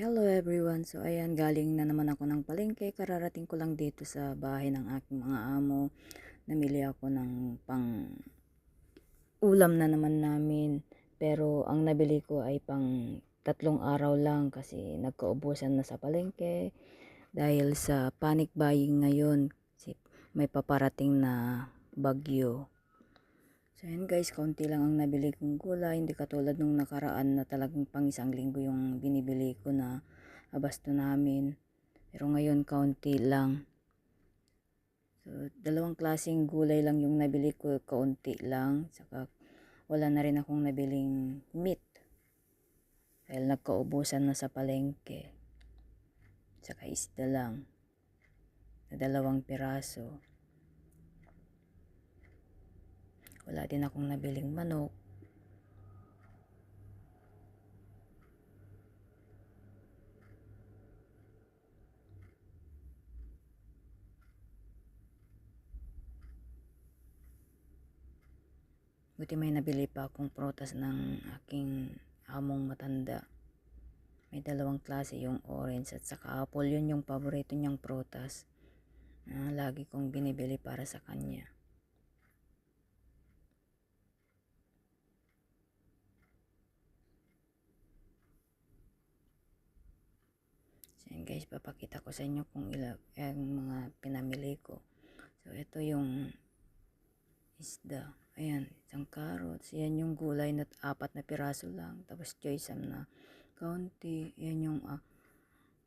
Hello everyone. So ayan, galing na naman ako ng palengke. Kararating ko lang dito sa bahay ng aking mga amo. Namili ako ng pang ulam na naman namin. Pero ang nabili ko ay pang tatlong araw lang kasi nagkaubusan na sa palengke. Dahil sa panic buying ngayon, may paparating na bagyo. So yun guys, kaunti lang ang nabili kong gulay. Hindi katulad nung nakaraan na talagang pang isang linggo yung binibili ko na abasto namin. Pero ngayon, kaunti lang. So, dalawang klaseng gulay lang yung nabili ko, kaunti lang. Saka wala na rin akong nabiling meat. Dahil nagkaubusan na sa palengke. Saka isda lang. Na dalawang piraso. Wala din akong nabiling manok. Buti may nabili pa akong protas ng aking among matanda. May dalawang klase yung orange at saka apple. Yun yung paborito niyang protas. na lagi kong binibili para sa kanya. Yun guys, papakita ko sa inyo kung ilang ang mga pinamili ko. So ito yung isda. Ayan, isang carrots. Yan yung gulay na apat na piraso lang. Tapos choysam na kaunti. Yan yung ah,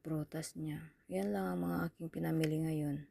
prutas niya. Yan lang ang mga aking pinamili ngayon.